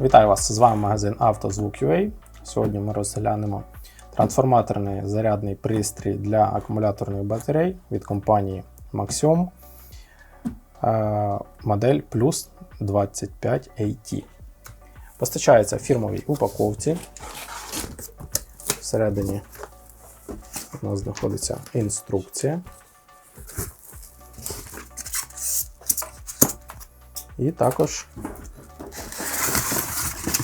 Вітаю вас! З вами магазин «Автозвук.UA». Сьогодні ми розглянемо трансформаторний зарядний пристрій для акумуляторних батарей від компанії Maxium е, модель Plus 25 AT. Постачається в фірмовій упаковці. Всередині у нас знаходиться інструкція. І також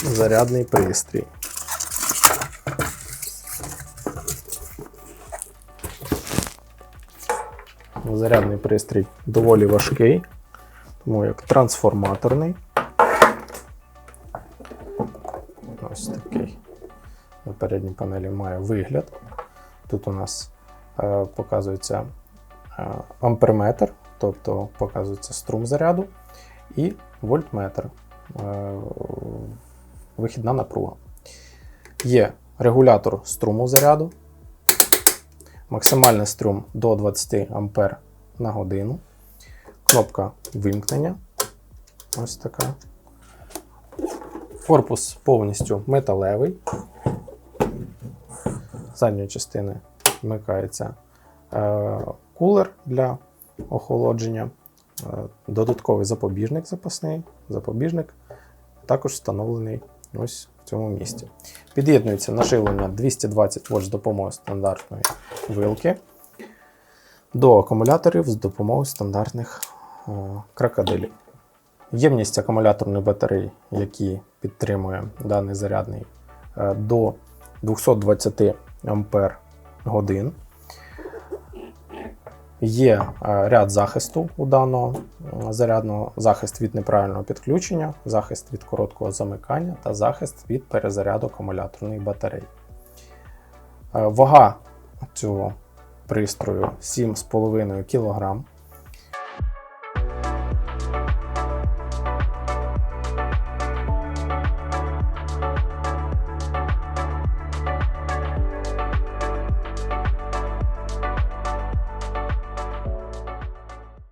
зарядний пристрій. Зарядний пристрій доволі важкий, тому як трансформаторний. Ось такий на передній панелі має вигляд. Тут у нас е, показується е, амперметр, тобто показується струм заряду, і вольтметр, е, вихідна напруга. Є регулятор струму заряду, максимальний струм до 20 А на годину, кнопка вимкнення. Ось така. Корпус повністю металевий. Задньої частини вмикається е, кулер для охолодження, е, додатковий запобіжник запасний, запобіжник також встановлений ось в цьому місці. Під'єднується наживлення 220 вольт з допомогою стандартної вилки до акумуляторів з допомогою стандартних е, крокодилів. Ємність акумуляторної батареї, які підтримує даний зарядний, е, до 220 Ампер годин. Є е, ряд захисту у даного зарядного захист від неправильного підключення, захист від короткого замикання та захист від перезаряду акумуляторної батареї. Е, Вага цього пристрою 7,5 кг.